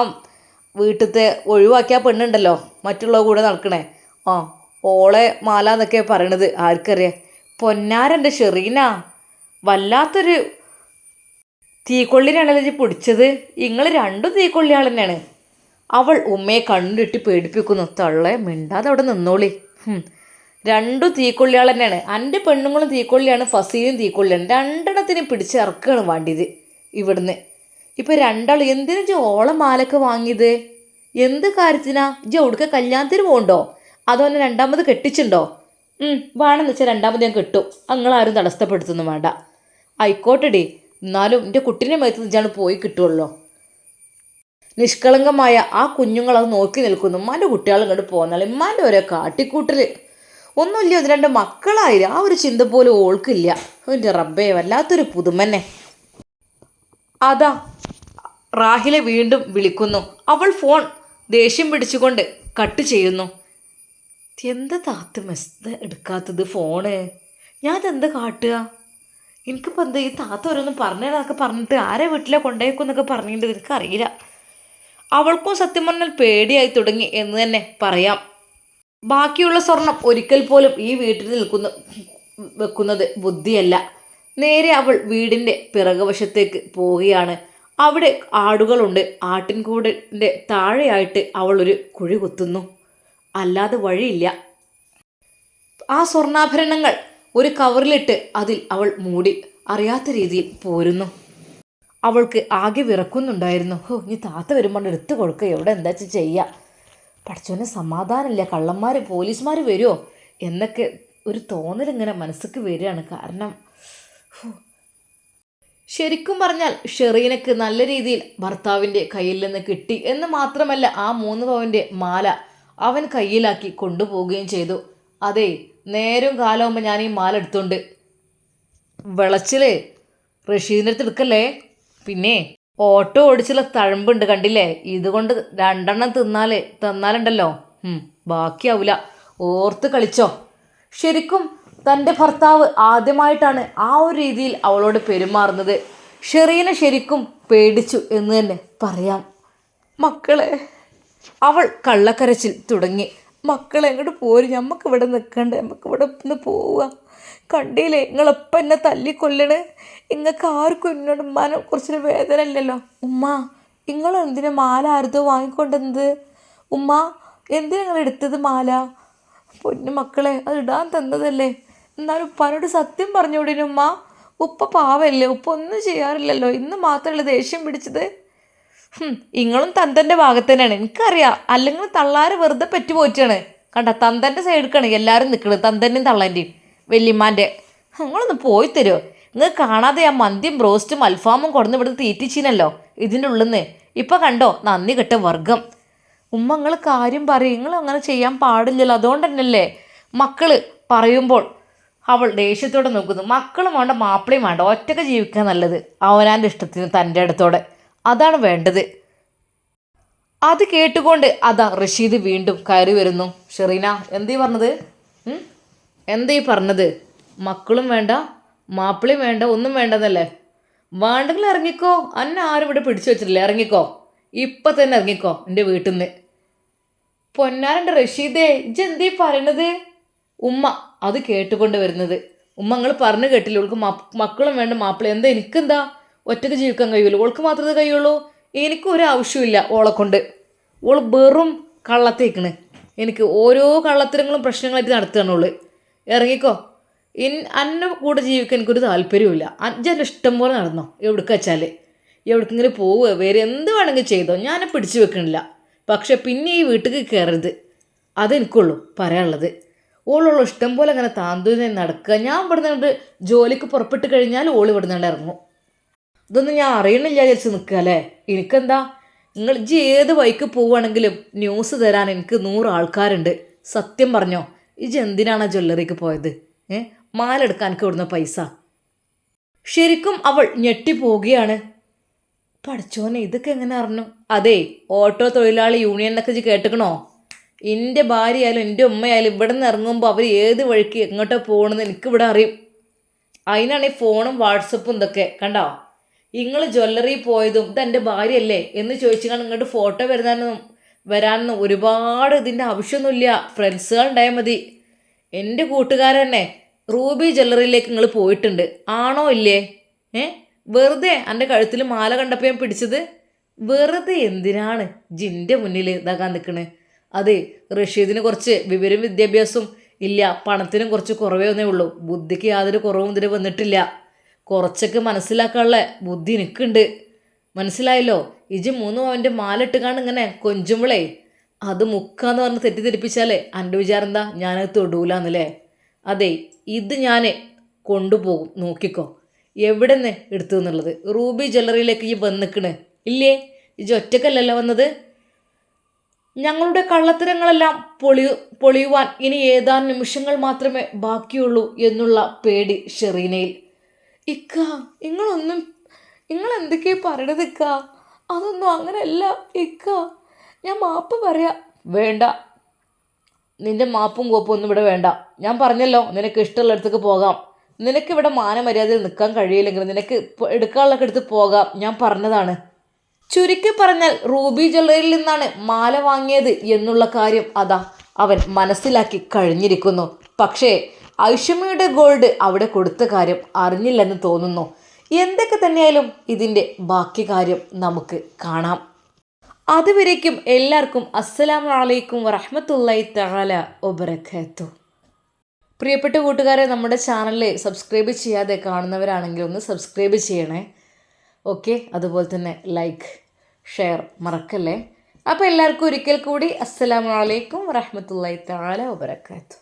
വീട്ടിലത്തെ ഒഴിവാക്കിയ പെണ്ണുണ്ടല്ലോ മറ്റുള്ള കൂടെ നടക്കണേ. ആ ഓളെ മാല എന്നൊക്കെ പറയണത്. ആർക്കറിയാം? പൊന്നാരന്റെ ഷെറീന. വല്ലാത്തൊരു തീക്കൊള്ളിനാണല്ലോ ഇജ്ജ് പിടിച്ചത്. നിങ്ങൾ രണ്ടും തീക്കൊള്ളിയാൾ തന്നെയാണ് അവൾ ഉമ്മയെ കണ്ടിട്ട് പേടിപ്പിക്കുന്നു. തള്ളെ മിണ്ടാതെ അവിടെ നിന്നോളി. രണ്ടും തീക്കൊള്ളിയാൾ തന്നെയാണ് എന്റെ പെണ്ണുങ്ങളും തീക്കൊള്ളിയാണ്. ഫസീനും തീക്കൊള്ളിയാണ്. രണ്ടെണ്ണത്തിനും പിടിച്ചിറക്കുകയാണ് വേണ്ടിയത് ഇവിടുന്ന്. ഇപ്പം രണ്ടാൾ എന്തിനാ ഓളം മാലൊക്കെ വാങ്ങിയത്? എന്ത് കാര്യത്തിനാ? ഇജ്ജ് എവിടുക്ക കല്യാണത്തിന് പോകണ്ടോ അതോ എന്നെ രണ്ടാമത് കെട്ടിച്ചുണ്ടോ വേണമെന്ന് വെച്ചാൽ രണ്ടാമത് ഞാൻ കിട്ടും. അങ്ങളാരും തടസ്സപ്പെടുത്തൊന്നും വേണ്ട. ആയിക്കോട്ടെടി. എന്നാലും എന്റെ കുട്ടീനെ മേത്ത് നിന്നാണ് പോയി കിട്ടുമല്ലോ നിഷ്കളങ്കമായ ആ കുഞ്ഞുങ്ങളത് നോക്കി നിൽക്കുന്നു. ഉമ്മാന്റെ കുട്ടികൾ ഇങ്ങോട്ട് പോന്നാൽ ഉമ്മാന്റെ ഓരോ കാട്ടിക്കൂട്ടൽ ഒന്നുമില്ല ഇത് രണ്ട് മക്കളായില്ല? ആ ഒരു ചിന്ത പോലും ഓൾക്കില്ല. എന്റെ റബ്ബേ വല്ലാത്തൊരു പുതുമന്നെ അതാ റാഹിലെ വീണ്ടും വിളിക്കുന്നു. അവൾ ഫോൺ ദേഷ്യം പിടിച്ചുകൊണ്ട് കട്ട് ചെയ്യുന്നു. എന്താ താത്ത് മെസ്സ് എടുക്കാത്തത് ഫോണ് ഞാൻ അതെന്താ കാട്ടുക? എനിക്കിപ്പോൾ എന്താ ഈ താത്ത ഓരോന്നും പറഞ്ഞതൊക്കെ പറഞ്ഞിട്ട് ആരെ വീട്ടിലെ കൊണ്ടേക്കും എന്നൊക്കെ പറഞ്ഞിട്ട് എനിക്കറിയില്ല. അവൾക്കും സത്യം പറഞ്ഞാൽ പേടിയായി തുടങ്ങി എന്ന് തന്നെ പറയാം. ബാക്കിയുള്ള സ്വർണം ഒരിക്കൽ പോലും ഈ വീട്ടിൽ നിൽക്കുന്ന വെക്കുന്നത് ബുദ്ധിയല്ല. നേരെ അവൾ വീടിന്റെ പിറകുവശത്തേക്ക് പോവുകയാണ്. അവിടെ ആടുകളുണ്ട്. ആട്ടിൻകൂടിന്റെ താഴെയായിട്ട് അവൾ ഒരു കുഴി കുത്തുന്നു. അല്ലാതെ വഴിയില്ല. ആ സ്വർണാഭരണങ്ങൾ ഒരു കവറിലിട്ട് അതിൽ അവൾ മൂടി അറിയാത്ത രീതിയിൽ പോരുന്നു. അവൾക്ക് ആകെ വിറക്കുന്നുണ്ടായിരുന്നു. ഹോ ഇനി താത്ത വരുമ്പോൾ എടുത്തു കൊടുക്കുക എവിടെ എന്താ വെച്ചാൽ ചെയ്യുക പഠിച്ചോനെ സമാധാനമില്ല. കള്ളന്മാർ പോലീസുമാർ വരുമോ എന്നൊക്കെ ഒരു തോന്നലിങ്ങനെ മനസ്സിക്ക് വരികയാണ് കാരണം. ശരിക്കും പറഞ്ഞാൽ ഷെറീനക്ക് നല്ല രീതിയിൽ ഭർത്താവിന്റെ കയ്യിൽ നിന്ന് കിട്ടി എന്ന് മാത്രമല്ല ആ മൂന്ന് പവന്റെ മാല അവൻ കയ്യിലാക്കി കൊണ്ടുപോവുകയും ചെയ്തു. അതെ നേരം കാലമാകുമ്പോൾ ഞാൻ ഈ മാല എടുത്തുണ്ട്. വിളച്ചിൽ. റഷീദിന്റെ അടുത്ത് എടുക്കല്ലേ? പിന്നെ ഓട്ടോ ഓടിച്ചുള്ള തഴമ്പുണ്ട് കണ്ടില്ലേ? ഇതുകൊണ്ട് രണ്ടെണ്ണം തിന്നാലേ തന്നാലുണ്ടല്ലോ. ബാക്കിയാവില്ല ഓർത്ത് കളിച്ചോ. ശരിക്കും തന്റെ ഭർത്താവ് ആദ്യമായിട്ടാണ് ആ ഒരു രീതിയിൽ അവളോട് പെരുമാറുന്നത്. ഷെറീനെ ശരിക്കും പേടിച്ചു എന്ന് തന്നെ പറയാം. മക്കളെ. അവൾ കള്ളക്കരച്ചിൽ തുടങ്ങി. മക്കളെ എങ്ങോട്ട് പോര്? നമുക്ക് ഇവിടെ നിൽക്കണ്ട നമുക്ക് ഇവിടെ നിന്ന് പോവുക കണ്ടില്ലേ? നിങ്ങളെപ്പം എന്നെ തല്ലിക്കൊല്ലണ്? നിങ്ങൾക്ക് ആർക്കും എന്നോട് ഉമ്മാനെ കുറിച്ചൊരു വേദന ഇല്ലല്ലോ? ഉമ്മ നിങ്ങൾ എന്തിനാ മാല ആരുതോ വാങ്ങിക്കൊണ്ടെന്നത്? ഉമ്മ എന്തിനാ നിങ്ങൾ എടുത്തത് മാല? പൊന്നു മക്കളെ അത് ഇടാൻ തന്നതല്ലേ. എന്നാലും ഉപ്പാനോട് സത്യം പറഞ്ഞുകൂടിനുമ്മ ഉപ്പ പാവല്ലേ? ഉപ്പ ഒന്നും ചെയ്യാറില്ലല്ലോ. ഇന്ന് മാത്രമല്ല ദേഷ്യം പിടിച്ചത്? ഇങ്ങളും തന്തന്റെ ഭാഗത്ത് തന്നെയാണ് എനിക്കറിയാം അല്ലെങ്കിൽ തള്ളാര് വെറുതെ പറ്റി പോയിട്ടാണ് കണ്ട തന്തന്റെ സൈഡിക്കാണ് എല്ലാവരും നിൽക്കുന്നത് തന്തന്റെയും തള്ളന്റെയും വല്യമ്മാന്റെ നിങ്ങളൊന്ന് പോയി തരുമോ നിങ്ങൾ കാണാതെ ആ മന്തിയും ബ്രോസ്റ്റും അൽഫാമും കൊടുന്ന് ഇവിടുന്ന് തീറ്റിച്ചീനല്ലോ ഇതിന്റെ ഉള്ളിൽ നിന്ന് ഇപ്പം കണ്ടോ നന്ദി കെട്ട വർഗം. ഉമ്മ നിങ്ങൾ കാര്യം പറയും നിങ്ങൾ അങ്ങനെ ചെയ്യാൻ പാടില്ലല്ലോ അതുകൊണ്ട് തന്നെയല്ലേ മക്കൾ പറയുമ്പോൾ അവൾ ദേഷ്യത്തോടെ നോക്കുന്നു. മക്കളും വേണ്ട മാപ്പിളയും വേണ്ട ഒറ്റയ്ക്ക് ജീവിക്കാൻ നല്ലത്. അവനാന്റെ ഇഷ്ടത്തിന് തന്റെ അടുത്തോടെ. അതാണ് വേണ്ടത്. അത് കേട്ടുകൊണ്ട് അതാ റഷീദ് വീണ്ടും കയറി വരുന്നു. ഷെറീന എന്തീ പറഞ്ഞത്? എന്തീ പറഞ്ഞത്? മക്കളും വേണ്ട മാപ്പിളയും വേണ്ട ഒന്നും വേണ്ടെന്നല്ലേ? വേണ്ടെങ്കിൽ ഇറങ്ങിക്കോ. അന്നെ ആരും ഇവിടെ പിടിച്ചു വെച്ചിട്ടില്ല. ഇറങ്ങിക്കോ. ഇപ്പം തന്നെ ഇറങ്ങിക്കോ എന്റെ വീട്ടിൽ നിന്ന് പൊന്നാരന്റെ റഷീദേ ഇജെന്തീ പറയണത്? ഉമ്മ അത് കേട്ടുകൊണ്ട് വരുന്നത്. ഉമ്മ നിങ്ങൾ പറഞ്ഞു കേട്ടില്ല? ഇവൾക്ക് മക്കളും വേണ്ട മാപ്പിള എന്താ എനിക്കെന്താ? ഒറ്റയ്ക്ക് ജീവിക്കാൻ കഴിയുള്ളൂ. ഓൾക്ക് മാത്രമേ കഴിയുള്ളൂ. എനിക്ക് ഒരു ആവശ്യമില്ല ഓളെ കൊണ്ട്. ഓൾ വെറും കള്ളത്തേക്കണ്. എനിക്ക് ഓരോ കള്ളത്തരങ്ങളും പ്രശ്നങ്ങളായിട്ട് നടത്തുകയാണ് ഇറങ്ങിക്കോ. ഇൻ അന്നെ കൂടെ ജീവിക്കാൻ എനിക്കൊരു താല്പര്യമില്ല അഞ്ചെന്റെ ഇഷ്ടം പോലെ നടന്നോ? എവിടേക്ക് വെച്ചാൽ എവിടേക്കെങ്കിലും പോവുക? വേറെ എന്ത് വേണമെങ്കിൽ ചെയ്തോ? ഞാൻ പിടിച്ചു വെക്കണില്ല. പക്ഷെ പിന്നെ ഈ വീട്ടിൽ കയറരുത്. അതെനിക്കുള്ളൂ പറയാനുള്ളത്. ഓളുള്ള ഇഷ്ടം പോലെ അങ്ങനെ താന്തൂരി നടക്കുക. ഞാൻ ഇവിടെ നിന്ന് ജോലിക്ക് പുറപ്പെട്ട് കഴിഞ്ഞാൽ ഓൾ ഇവിടെ നിന്ന് ഇറങ്ങും. ഇതൊന്നും ഞാൻ അറിയണില്ല വിചാരിച്ച് നിൽക്കുക അല്ലേ? എനിക്കെന്താ? നിങ്ങൾ ഇജ്ജ് ഏത് വഴിക്ക് പോവുകയാണെങ്കിലും ന്യൂസ് തരാൻ എനിക്ക് നൂറ് ആൾക്കാരുണ്ട്. സത്യം പറഞ്ഞോ ഇജ്ജ് എന്തിനാണ് ആ ജ്വല്ലറിക്ക് പോയത്? ഏ? മാലെടുക്കാൻ എനിക്ക് ഇവിടുന്ന് പൈസ? ശരിക്കും അവൾ ഞെട്ടിപ്പോവുകയാണ്. പഠിച്ചോനെ ഇതൊക്കെ എങ്ങനെ അറിഞ്ഞു? അതെ ഓട്ടോ തൊഴിലാളി യൂണിയൻ എന്നൊക്കെ ഇജ്ജ് കേട്ടുക്കണോ? എന്റെ ഭാര്യയായാലും എന്റെ ഉമ്മയായാലും ഇവിടെ നിന്ന് ഇറങ്ങുമ്പോൾ അവർ ഏത് വഴിക്ക് എങ്ങോട്ടോ പോകണമെന്ന് എനിക്കിവിടെ അറിയും. അതിനാണ് ഈ ഫോണും വാട്സപ്പും ഇതൊക്കെ കണ്ടോ? നിങ്ങൾ ജ്വല്ലറി പോയതും ഇത് എന്റെ ഭാര്യയല്ലേ എന്ന് ചോദിച്ചാൽ ഇങ്ങോട്ട് ഫോട്ടോ വരുന്നതെന്നും വരാനൊന്നും ഒരുപാട് ഇതിന്റെ ആവശ്യമൊന്നുമില്ല. ഫ്രണ്ട്സുകൾ ഉണ്ടായാൽ മതി. എന്റെ കൂട്ടുകാരനെ റൂബി ജ്വല്ലറിയിലേക്ക് നിങ്ങൾ പോയിട്ടുണ്ട്. ആണോ ഇല്ലേ? ഏ? വെറുതെ എന്റെ കഴുത്തിൽ മാല കണ്ടപ്പോൾ ഞാൻ പിടിച്ചത് വെറുതെ എന്തിനാണ് ജിന്റെ മുന്നിൽ ഇതാക്കാൻ നിൽക്കണേ അതെ റഷീദിന് കുറച്ച് വിവരം വിദ്യാഭ്യാസവും ഇല്ല പണത്തിനും കുറച്ച് കുറവേ ഒന്നേ ഉള്ളൂ. ബുദ്ധിക്ക് യാതൊരു കുറവും ഇതിന് വന്നിട്ടില്ല. കുറച്ചൊക്കെ മനസ്സിലാക്കാനുള്ള ബുദ്ധി എനിക്കുണ്ട്. മനസ്സിലായല്ലോ? ഇജ് മൂന്നും അവന്റെ മാലിട്ടുകാണ്ട് ഇങ്ങനെ കൊഞ്ചുമ്പളേ അത് മുക്കാന്ന് പറഞ്ഞ് തെറ്റിദ്ധരിപ്പിച്ചാലേ എന്റെ വിചാരം എന്താ? ഞാനത് തൊടൂലെന്നല്ലേ? അതെ ഇത് ഞാൻ കൊണ്ടുപോകും. നോക്കിക്കോ. എവിടെ നിന്ന് എടുത്തു എന്നുള്ളത് റൂബി ജ്വല്ലറിയിലേക്ക് ഈ വന്നിക്കണ്. ഇല്ലേ? ഇജ് ഒറ്റക്കല്ലല്ലോ വന്നത്? ഞങ്ങളുടെ കള്ളത്തരങ്ങളെല്ലാം പൊളി പൊളിയുവാൻ ഇനി ഏതാനും നിമിഷങ്ങൾ മാത്രമേ ബാക്കിയുള്ളൂ എന്നുള്ള പേടി ഷെറീനയിൽ. ഇക്ക നിങ്ങളൊന്നും നിങ്ങൾ എന്തൊക്കെയാ പറയണത് ഇക്ക? അതൊന്നും അങ്ങനെയല്ല ഇക്ക. ഞാൻ മാപ്പ് പറയാ. വേണ്ട. നിന്റെ മാപ്പും കോപ്പും ഒന്നും ഇവിടെ വേണ്ട. ഞാൻ പറഞ്ഞല്ലോ നിനക്ക് ഇഷ്ടമുള്ള അടുത്തേക്ക് പോകാം. നിനക്ക് ഇവിടെ മാനമര്യാദയിൽ നിൽക്കാൻ കഴിയില്ലെങ്കിൽ നിനക്ക് എടുക്കാനുള്ള അടുത്ത് പോകാം. ഞാൻ പറഞ്ഞതാണ്. ചുരുക്കി പറഞ്ഞാൽ റൂബി ജ്വല്ലറിയിൽ നിന്നാണ് മാല വാങ്ങിയത് എന്നുള്ള കാര്യം അതാ അവൻ മനസ്സിലാക്കി കഴിഞ്ഞിരിക്കുന്നു. പക്ഷേ ഐഷമയുടെ ഗോൾഡ് അവിടെ കൊടുത്ത കാര്യം അറിഞ്ഞില്ലെന്ന് തോന്നുന്നു. എന്തൊക്കെ തന്നെയായാലും ഇതിന്റെ ബാക്കി കാര്യം നമുക്ക് കാണാം. അതുവരേക്കും എല്ലാവർക്കും അസ്സലാം അലൈക്കും വറഹമത്തല്ലായി തആല വബറകാതുഹു. പ്രിയപ്പെട്ട കൂട്ടുകാരെ നമ്മുടെ ചാനലിൽ സബ്സ്ക്രൈബ് ചെയ്യാതെ കാണുന്നവരാണെങ്കിൽ ഒന്ന് സബ്സ്ക്രൈബ് ചെയ്യണേ. ഓക്കെ അതുപോലെ തന്നെ ലൈക്ക് ഷെയർ മറക്കല്ലേ? അപ്പോൾ എല്ലാവർക്കും ഒരിക്കൽ കൂടി അസ്സലാമു അലൈക്കും വറഹ്മത്തുള്ളാഹി തആല വബറകാതുഹു.